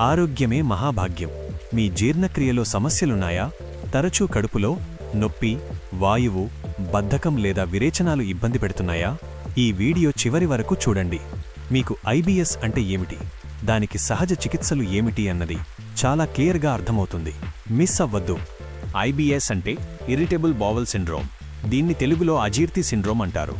ఆరోగ్యమే మహాభాగ్యం. మీ జీర్ణక్రియలో సమస్యలున్నాయా? తరచూ కడుపులో నొప్పి వాయువు బద్ధకం లేదా విరేచనాలు ఇబ్బంది పెడుతున్నాయా? ఈ వీడియో చివరి వరకు చూడండి. మీకు ఐబిఎస్ అంటే ఏమిటి? దానికి సహజ చికిత్సలు ఏమిటి అన్నది చాలా క్లియర్గా అర్థమవుతుంది. మిస్ అవ్వద్దు. ఐబిఎస్ అంటే ఇరిటబుల్ బావల్ సిండ్రోమ్. దీన్ని తెలుగులో అజీర్తి సిండ్రోమ్ అంటారు.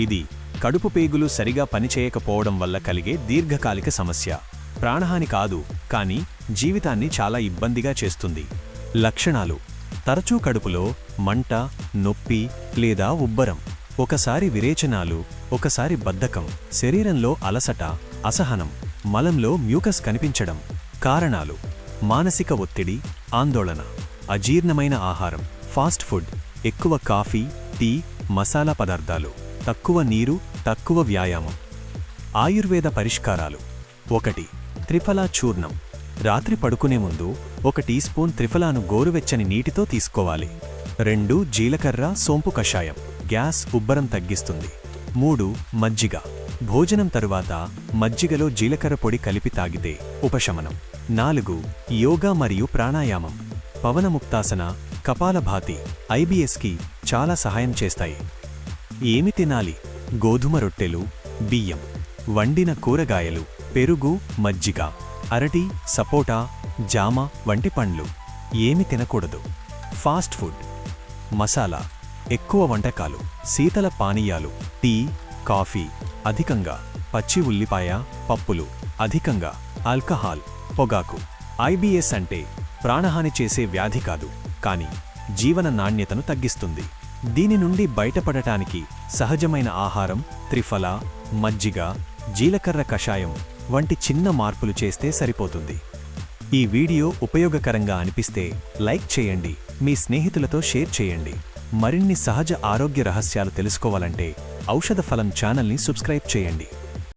ఇది కడుపు పేగులు సరిగా పనిచేయకపోవడం వల్ల కలిగే దీర్ఘకాలిక సమస్య. ప్రాణహాని కాదు కానీ జీవితాన్ని చాలా ఇబ్బందిగా చేస్తుంది. లక్షణాలు. తరచూ కడుపులో మంట నొప్పి లేదా ఉబ్బరం. ఒకసారి విరేచనాలు ఒకసారి బద్ధకం శరీరంలో అలసట అసహనం మలంలో మ్యూకస్ కనిపించడం. కారణాలు. మానసిక ఒత్తిడి ఆందోళన అజీర్ణమైన ఆహారం ఫాస్ట్ ఫుడ్ ఎక్కువ కాఫీ టీ మసాలా పదార్థాలు తక్కువ నీరు తక్కువ వ్యాయామం. ఆయుర్వేద పరిష్కారాలు. ఒకటి. త్రిఫలా చూర్ణం. రాత్రి పడుకునే ముందు ఒక టీ స్పూన్ త్రిఫలాను గోరువెచ్చని నీటితో తీసుకోవాలి. రెండు జీలకర్ర సోంపు కషాయం. గ్యాస్ ఉబ్బరం తగ్గిస్తుంది. మూడు మజ్జిగ. భోజనం తరువాత మజ్జిగలో జీలకర్ర పొడి కలిపి తాగితే ఉపశమనం. నాలుగు యోగా మరియు ప్రాణాయామం. పవనముక్తాసన కపాలభాతి ఐబిఎస్కి చాలా సహాయం చేస్తాయి. ఏమి తినాలి? గోధుమ రొట్టెలు బియ్యం. వండిన కూరగాయలు పెరుగు మజ్జిగ అరటి సపోటా జామ వంటి పండ్లు ఏమి తినకూడదు. Fast food. మసాలా. ఎక్కువ వంటకాలు. శీతల పానీయాలు. Tea coffee. అధికంగా. పచ్చి ఉల్లిపాయ పప్పులు. అధికంగా. ఆల్కహాల్. పొగాకు. ఐబిఎస్ అంటే ప్రాణహాని చేసే వ్యాధి కాదు. కానీ జీవన నాణ్యతను తగ్గిస్తుంది. దీని నుండి బయటపడటానికి సహజమైన ఆహారం త్రిఫల మజ్జిగ జీలకర్ర కషాయం వంటి చిన్న మార్పులు చేస్తే సరిపోతుంది. ఈ వీడియో ఉపయోగకరంగా అనిపిస్తే లైక్ చేయండి మీ స్నేహితులతో షేర్ చేయండి. మరిన్ని సహజ ఆరోగ్య రహస్యాలు తెలుసుకోవాలంటే ఔషధ ఫలం ఛానల్ని సబ్స్క్రైబ్ చేయండి.